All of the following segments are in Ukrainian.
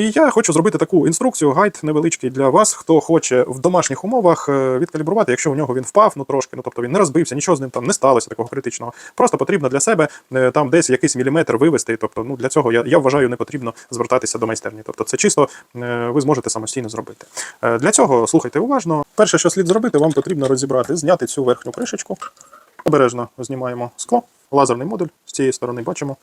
І я хочу зробити таку інструкцію, гайд невеличкий для вас, хто хоче в домашніх умовах е, відкалібрувати, якщо у нього він впав, ну трошки, ну тобто він не розбився, нічого з ним там не сталося такого критичного. Просто потрібно для себе е, там десь якийсь міліметр вивести. Тобто, ну для цього я, я вважаю, не потрібно звертатися до майстерні. Тобто, це чисто е, ви зможете самостійно зробити. Для цього слухайте уважно. Перше, що слід зробити, вам потрібно розібрати, зняти цю верхню кришечку. Обережно знімаємо скло, лазерний модуль з цієї сторони бачимо.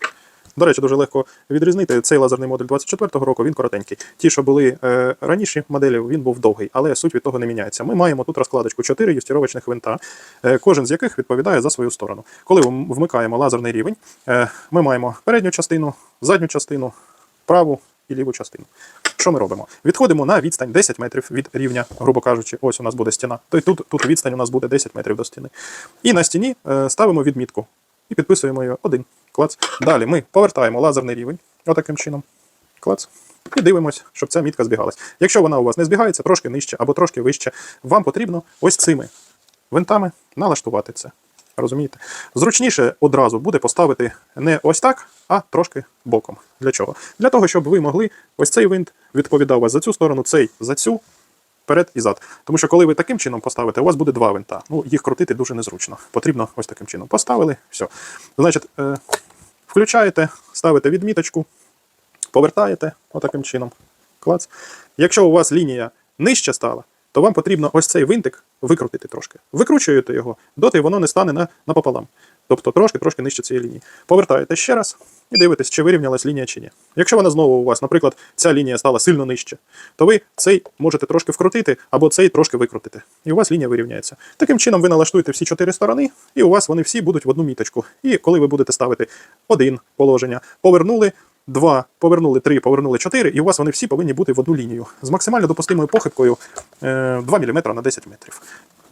До речі, дуже легко відрізнити. Цей лазерний модуль 24-го року він коротенький. Ті, що були е, раніше моделі, він був довгий, але суть від того не міняється. Ми маємо тут розкладочку 4 юстіровочних винта, е, кожен з яких відповідає за свою сторону. Коли вм- вмикаємо лазерний рівень, е, ми маємо передню частину, задню частину, праву і ліву частину. Що ми робимо? Відходимо на відстань 10 метрів від рівня, грубо кажучи, ось у нас буде стіна. То й тут, тут відстань у нас буде 10 метрів до стіни. І на стіні е, ставимо відмітку і підписуємо її один. Клац. Далі ми повертаємо лазерний рівень, отаким чином. Клац. І дивимося, щоб ця мітка збігалась. Якщо вона у вас не збігається, трошки нижче або трошки вище, вам потрібно ось цими винтами налаштувати це. Розумієте? Зручніше одразу буде поставити не ось так, а трошки боком. Для чого? Для того, щоб ви могли ось цей винт відповідав вас за цю сторону, цей за цю, вперед і зад. Тому що коли ви таким чином поставите, у вас буде два винта. Ну, їх крутити дуже незручно. Потрібно ось таким чином. Поставили, все. Значить, е, включаєте, ставите відміточку, повертаєте отаким чином. Клац. Якщо у вас лінія нижче стала, то вам потрібно ось цей винтик викрутити трошки. Викручуєте його, доти воно не стане на, напополам. Тобто трошки-трошки нижче цієї лінії. Повертаєте ще раз і дивитесь, чи вирівнялась лінія чи ні. Якщо вона знову у вас, наприклад, ця лінія стала сильно нижче, то ви цей можете трошки вкрутити або цей трошки викрутити. І у вас лінія вирівняється. Таким чином ви налаштуєте всі чотири сторони, і у вас вони всі будуть в одну міточку. І коли ви будете ставити один положення, повернули. Два, повернули три, повернули чотири, і у вас вони всі повинні бути в одну лінію з максимально допустимою похибкою е, 2 мм на 10 метрів.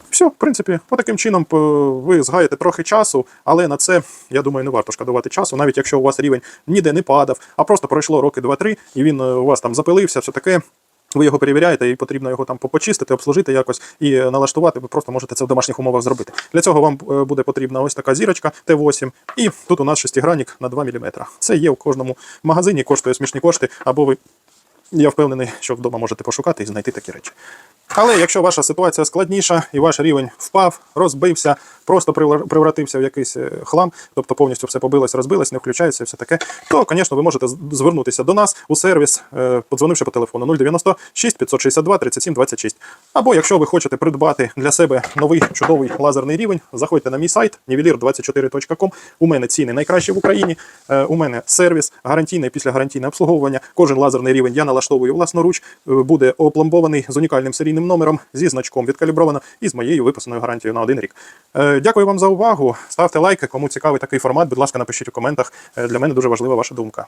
Все, в принципі, отаким чином ви згаєте трохи часу, але на це, я думаю, не варто шкодувати часу, навіть якщо у вас рівень ніде не падав, а просто пройшло роки 2-3, і він е, у вас там запилився, все таке. Ви його перевіряєте, і потрібно його там почистити, обслужити якось і е, налаштувати. Ви просто можете це в домашніх умовах зробити. Для цього вам е, буде потрібна ось така зірочка Т8, і тут у нас шестигранник на 2 мм. Це є у кожному магазині, коштує смішні кошти, або ви я впевнений, що вдома можете пошукати і знайти такі речі. Але якщо ваша ситуація складніша і ваш рівень впав, розбився, просто превратився в якийсь е, хлам, тобто повністю все побилось, розбилось, не включається, і все таке, то, звісно, ви можете звернутися до нас у сервіс, е, подзвонивши по телефону 096 562 37 26. Або якщо ви хочете придбати для себе новий чудовий лазерний рівень, заходьте на мій сайт nivelir24.com. У мене ціни найкращі в Україні. Е, У мене сервіс, гарантійне післягарантійне обслуговування. Кожен лазерний рівень я налаштовую власноруч. Е, Буде опломбований з унікальним серійним номером, зі значком відкалібровано і з моєю виписаною гарантією на один рік. Е, Дякую вам за увагу. Ставте лайки. Кому цікавий такий формат, будь ласка, напишіть у коментах. Для мене дуже важлива ваша думка.